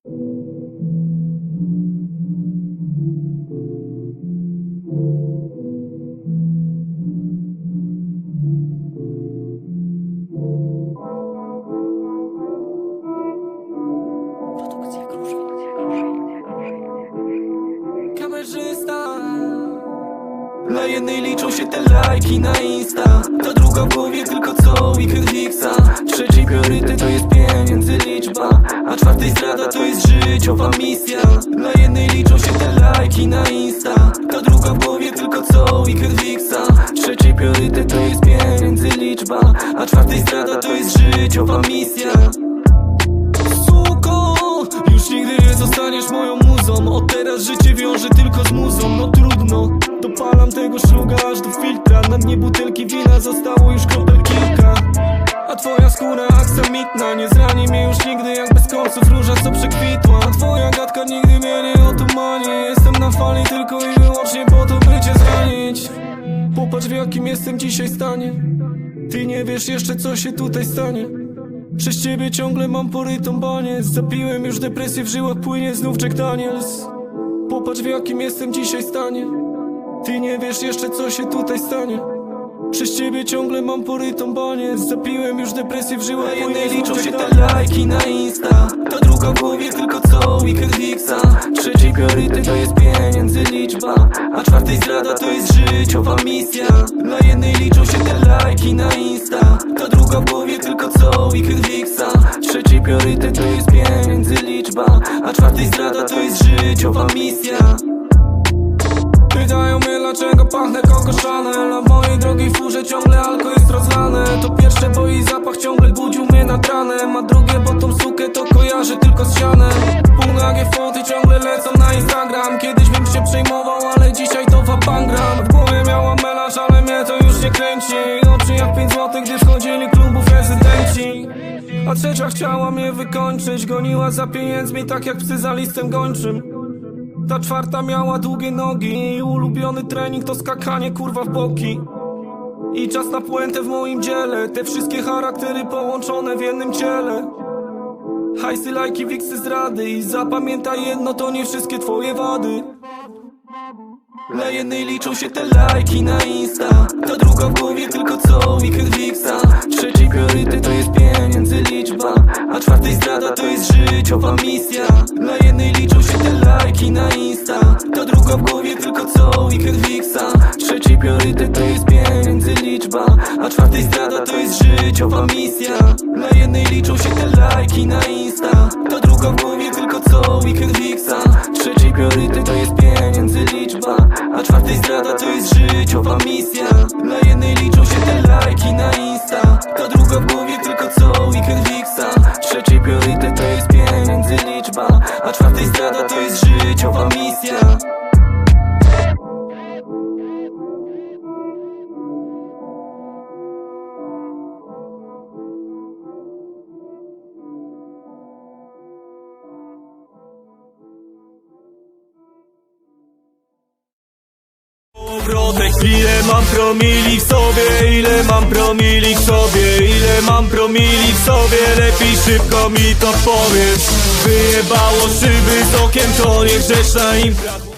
Kamerzysta. Dla jednej liczą się te lajki na Insta. Ta druga w głowie tylko co weekend fixa Trzeci priorytet to jest liczba A czwartej zdrada to jest życiowa misja. Dla jednej liczą się te lajki na Insta. Ta druga w głowie tylko co weekend fixa Trzeci priorytet to jest pieniędzy liczba A czwartej zdrada to jest życiowa misja. Suko, już nigdy nie zostaniesz moją muzą. Od teraz życie wiąże tylko z muzą. No trudno, dopalam tego szluga aż do filtra. Na dnie butelki wina zostało już kropel kilka A twoja skóra aksamitna Nie zrani mnie już nigdy jak bez końców róża co przekwitła A twoja gadka nigdy mnie nie otumani. Jestem na fali tylko i wyłącznie po to by cię zranić Popatrz w jakim jestem dzisiaj stanie. Ty nie wiesz jeszcze co się tutaj stanie. Przez ciebie ciągle mam porytą banię Zapiłem już depresję w żyłach, płynie znów Jack Daniels. Popatrz w jakim jestem dzisiaj stanie. Ty nie wiesz jeszcze co się tutaj stanie przez ciebie ciągle mam porytą banię. Zapiłem już depresję w żyłach Jednej liczą się te lajki na Insta. Ta druga w głowie tylko co weekend fixa Trzeci priorytet to jest pieniędzy liczba. A czwartej zdrada to jest życiowa misja. Dla jednej liczą się te lajki na Insta. Ta druga w głowie tylko co weekend fixa Trzeci priorytet to jest pieniędzy liczba. A czwartej zdrada to jest życiowa misja. Pytają mnie dlaczego pachnę Coco Chanel A w mojej drogiej furze ciągle alko jest rozlane. To pierwsze, bo jej zapach ciągle budził mnie nad ranem. A drugie, bo tą sukę to kojarzę tylko z sianem. Półnagie foty ciągle lecą na Instagram. Kiedyś bym się przejmował, ale dzisiaj to wapangram W głowie miałam melanż, ale mnie to już nie kręci. Oczy jak 5 złotych, gdy wchodzili klubów rezydenci a trzecia chciała mnie wykończyć. Goniła za pieniędzmi tak jak psy za listem gończym ta czwarta miała długie nogi ulubiony trening to skakanie kurwa w boki. I czas na puentę w moim dziele. Te wszystkie charaktery połączone w jednym ciele. Hajsy, lajki, wiksy, zdrady I zapamiętaj jedno, to nie wszystkie twoje wady. Dla jednej liczą się te lajki na Insta. Ta druga w głowie tylko co weekend fixa Trzeci priorytet to jest pieniędzy liczba. A czwartej zdrada to jest życiowa misja to jest życiowa misja. Dla jednej liczą się te lajki na Insta. Ta druga w głowie tylko co weekend fixa Trzeci priorytet to jest pieniędzy liczba. A czwartej zdrada to jest życiowa misja. Dla jednej liczą się te lajki na Insta. Ta druga w głowie tylko co weekend fixa Trzeci priorytet to jest pieniędzy liczba. A czwartej zdrada to jest życiowa misja Obrotek, ile mam promili w sobie, ile mam promili w sobie, ile mam promili w sobie, lepiej szybko mi to powiedz. Wyjebało szyby z okiem, to niegrzeczna impra